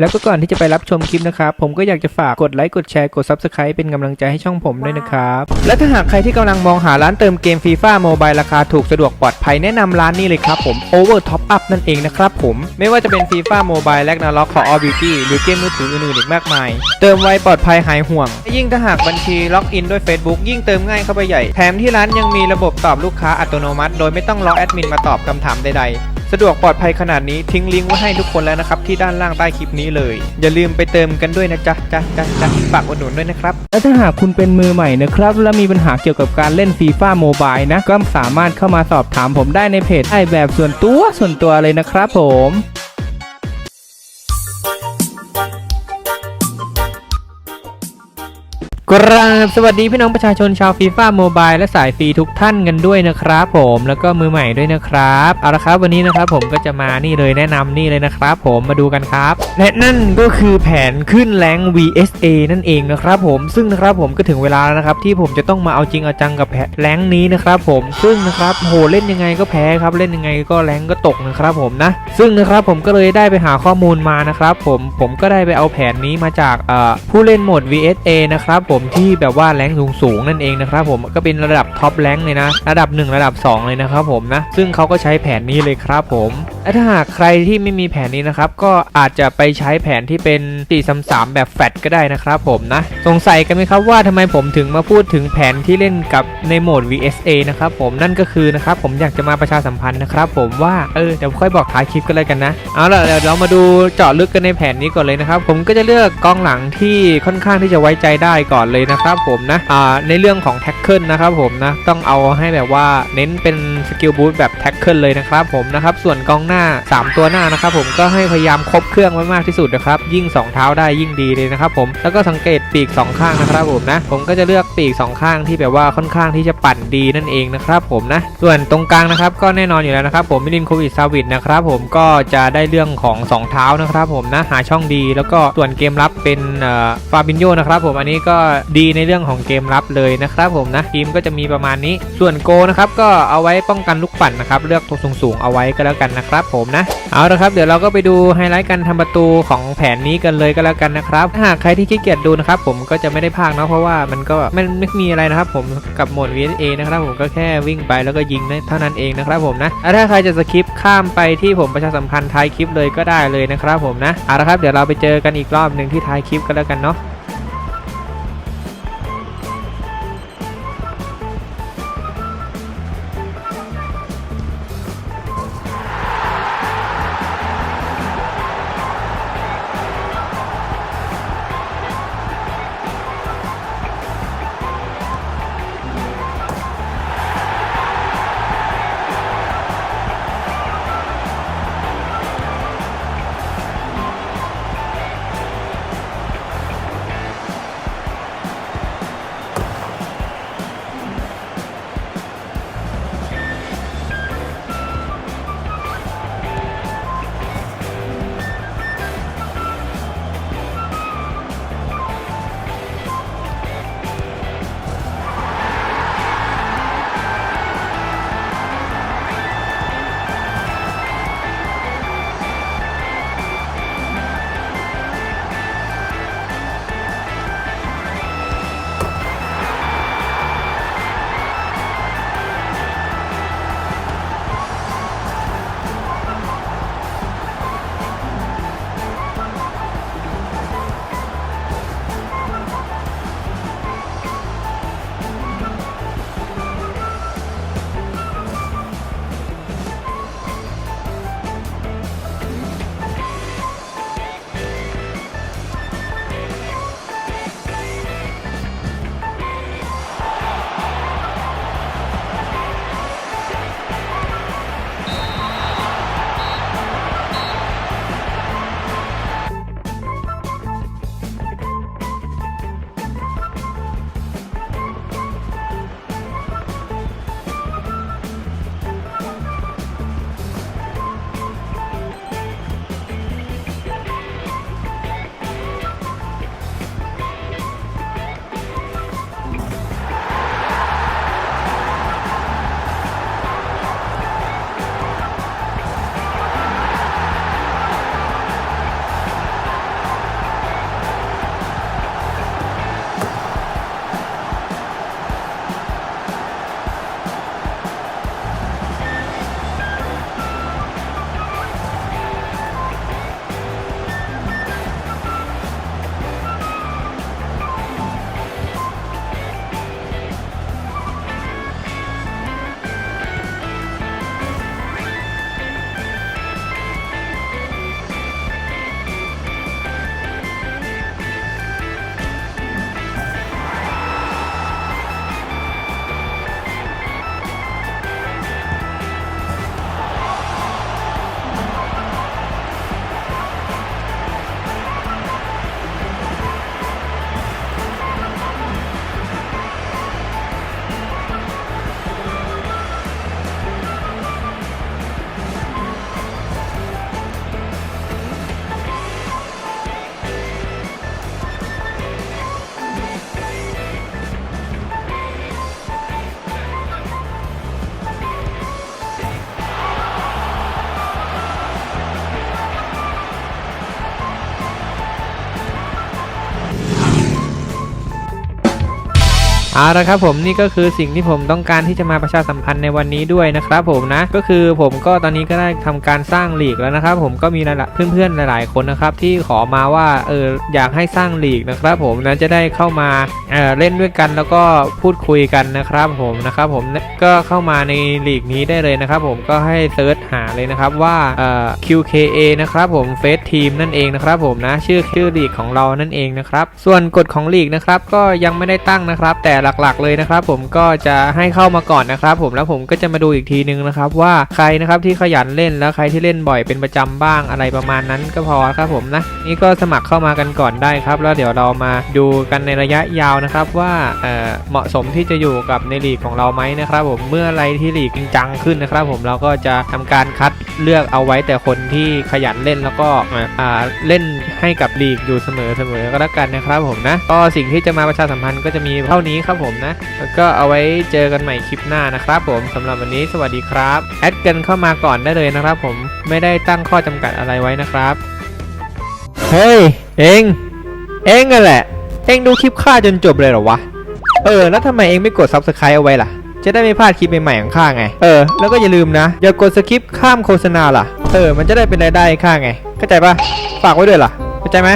แล้วก็ก่อนที่จะไปรับชมคลิปนะครับ ผมก็อยากจะฝากกดไลค์กดแชร์กด Subscribe เป็นกำลังใจให้ช่องผมด้วยนะครับ และถ้าหากใครที่กำลังมองหาร้านเติมเกมฟีฟ่าโมบายราคาถูกสะดวกปลอดภัยแนะนำร้านนี้เลยครับผม Over Top Up นั่นเองนะครับผม ไม่ว่าจะเป็นฟีฟ่าโมบายและนาล็อกของ All Beauty หรือเกมมือถืออื่นๆอีกมากมาย เติมไวปลอดภัยหายห่วง ยิ่งถ้าหากบัญชีล็อกอินด้วย Facebook ยิ่งเติมง่ายเข้าไปใหญ่ แถมที่ร้านยังมีระบบตอบลูกค้าอัตโนมัติ โดยไม่ต้องรอแอดมินมาตอบคำถามใดๆ สะดวกปลอดภัยขนาดนี้ทิ้งลิงก์ไว้ให้ทุกคนแล้วนะครับ ที่ด้านล่างใต้คลิปนี้เลย อย่าลืมไปเติมกันด้วยนะจ๊ะจ๊ะจ๊ะจ๊ะฝากอุดหนุนด้วยนะครับ และถ้าหากคุณเป็นมือใหม่นะครับ และมีปัญหาเกี่ยวกับการเล่นฟีฟ่าโมบายนะ ก็สามารถเข้ามาสอบถามผมได้ในเพจไอแบบส่วนตัวส่วนตัวเลยนะครับผม กราบสวัสดีพี่น้องประชาชนชาวฟีฟ่าโมบายและสายฟรีทุกท่านกันด้วยนะครับผมแล้วก็มือใหม่ด้วยนะครับเอาละครับวันนี้นะครับผมก็จะมานี่เลยแนะนำนี่เลยนะครับ ผมมาดูกันครับ และนั่นก็คือแผนขึ้นแรง VSA นั่นเองนะครับผมซึ่งนะครับผมก็ถึงเวลาแล้วนะครับที่ผมจะต้องมาเอาจริงเอาจังกับแผนแรงนี้นะครับผมซึ่งนะครับโหเล่นยังไงก็แพ้ครับเล่นยังไงก็แรงก็ตกนะครับผมนะซึ่งนะครับผมก็เลยได้ไปหาข้อมูลมานะครับผมผมก็ได้ไปเอาแผนนี้มาจากผู้เล่นโหมด VSA นะครับผมที่แบบว่าแรงสูงสูงๆนั่นเองนะครับผมก็เป็นระดับท็อปแรงเลยนะ ระดับ 1 ระดับ 2 เลยนะครับผมนะ ซึ่งเขาก็ใช้แผนนี้เลยครับผมถ้าหากใครที่ไม่มีแผนนี้นะครับ ก็อาจจะไปใช้แผนที่เป็น433แบบแฟตก็ได้นะครับผมนะ สงสัยกันไหมครับว่าทำไมผมถึงมาพูดถึงแผนที่เล่นกับในโหมด VSA นะครับผมนั่นก็คือนะครับผมอยากจะมาประชาสัมพันธ์นะครับผมว่าเออเดี๋ยวค่อยบอกท้ายคลิปกันเลยกันนะ เอาล่ะเดี๋ยวเรามาดูเจาะลึกกันในแผนนี้ก่อนเลยนะครับผมก็จะเลือกกองหลังที่ค่อนข้างที่จะไว้ใจได้ก่อนเลยนะครับผมนะอ่าในเรื่องของแท็กเกิลนะครับผมนะต้องเอาให้แบบว่าเน้นเป็นสกิลบูทแบบแท็กเกิลเลยนะครับผมนะครับส่วนกองหน้า 3 ตัวหน้านะครับผมก็ให้พยายามครบเครื่องไว้มากที่สุดนะครับยิ่ง 2 เท้าได้ยิ่งดีเลยนะครับผมแล้วก็สังเกตปีก 2 ข้างนะครับผมนะผมก็จะเลือกปีก 2 ข้างที่แบบว่าค่อนข้างที่จะปั่นดีนั่นเองนะครับผมนะส่วนตรงกลางนะครับก็แน่นอนอยู่แล้วนะครับผมมิลินโควิดซาวิดนะครับผมก็จะได้เรื่องของ 2 เท้านะครับผมนะหาช่องดี แล้วก็ส่วนเกมรับเป็นฟาบินโยนะครับผมอันนี้ก็ดีในเรื่องของเกมรับเลยนะครับผมนะทีมก็จะมีประมาณนี้ส่วนโกนะครับก็เอาไว้ป้องกันลูกปั่นนะครับเลือกตัวสูงๆเอาไว้ก็แล้วกันนะครับ ผมนะเอาละครับเดี๋ยวเราก็ไปดูไฮไลท์การทำประตูของแผนนี้กันเลยก็แล้วกันนะครับหากใครที่ขี้เกียจดูนะครับผมก็จะไม่ได้พากย์เนาะเพราะว่ามันก็ไม่ไม่มีอะไรนะครับ ผมกับโหมด VSA นะครับผมก็แค่วิ่งไปแล้วก็ยิงเท่านั้นเองนะครับผมนะถ้าใครจะสคิปข้ามไปที่ผมประชาสัมพันธ์ท้ายคลิปเลยก็ได้เลยนะครับผมนะเอาละครับเดี๋ยวเราไปเจอกันอีกรอบหนึ่งที่ท้ายคลิปกันแล้วกันเนาะ เอาละครับผมนี่ก็คือสิ่งที่ผมต้องการที่จะมาประชาสัมพันธ์ในวันนี้ด้วยนะครับผมนะก็คือผมก็ตอนนี้ก็ได้ทำการสร้างลีกแล้วนะครับ ผมก็มีเพื่อนๆหลาย ๆ คนนะครับที่ขอมาว่าเอออยากให้สร้างลีกนะครับ ผมนะจะได้เข้ามาเออเล่นด้วยกันแล้วก็พูดคุยกันนะครับ ผมนะครับ ผมก็เข้ามาในลีกนี้ได้เลยนะครับ ผมก็ให้เซิร์ชหาเลยนะครับว่าเอ่อ QKA นะครับผมเฟสทีมนั่นเองนะครับ ผมนะชื่อชื่อลีกของเรานั่นเองนะครับส่วนกฎของลีกนะครับก็ยังไม่ได้ตั้งนะครับ แต่หลักๆเลยนะครับ ผมก็จะให้เข้ามาก่อนนะครับ ผมแล้วผมก็จะมาดูอีกทีนึงนะครับ ว่าใครนะครับที่ขยันเล่นแล้วใครที่เล่นบ่อยเป็นประจำบ้างอะไรประมาณนั้นก็พอครับผมนะนี่ก็สมัครเข้ามากันก่อนได้ครับ แล้วเดี๋ยวเรามาดูกันในระยะยาวนะครับ ว่าเเหมาะสมที่จะอยู่กับในลีกของเราไหมนะครับผมเมื่อไรที่ลีกจริงจังขึ้นนะครับ ผมเราก็จะทำการคัดเลือกเอาไว้แต่คนที่ขยันเล่นแล้วก็เล่นให้กับลีกอยู่เสมอเสมอก็แล้วกันนะครับ ผมนะก็สิ่งที่จะมาประชาสัมพันธ์ก็จะมีเท่านี้ครับผมนะ แล้วก็เอาไว้เจอกันใหม่คลิปหน้านะครับผมสำหรับวันนี้สวัสดีครับ แอดกันเข้ามาก่อนได้เลยนะครับผมไม่ได้ตั้งข้อจำกัดอะไรไว้นะครับ เฮ้ย เองเองนั่นแหละ เองดูคลิปข้าจนจบเลยเหรอวะ เออ แล้วทำไมเองไม่กด subscribe เอาไว้ล่ะ จะได้ไม่พลาดคลิปใหม่ๆของข้าไง เออ แล้วก็อย่าลืมนะ อย่ากดสคิปข้ามโฆษณาล่ะ เออ มันจะได้เป็นรายได้ให้ข้าไง เข้าใจปะฝากไว้ด้วยล่ะ เข้าใจไหม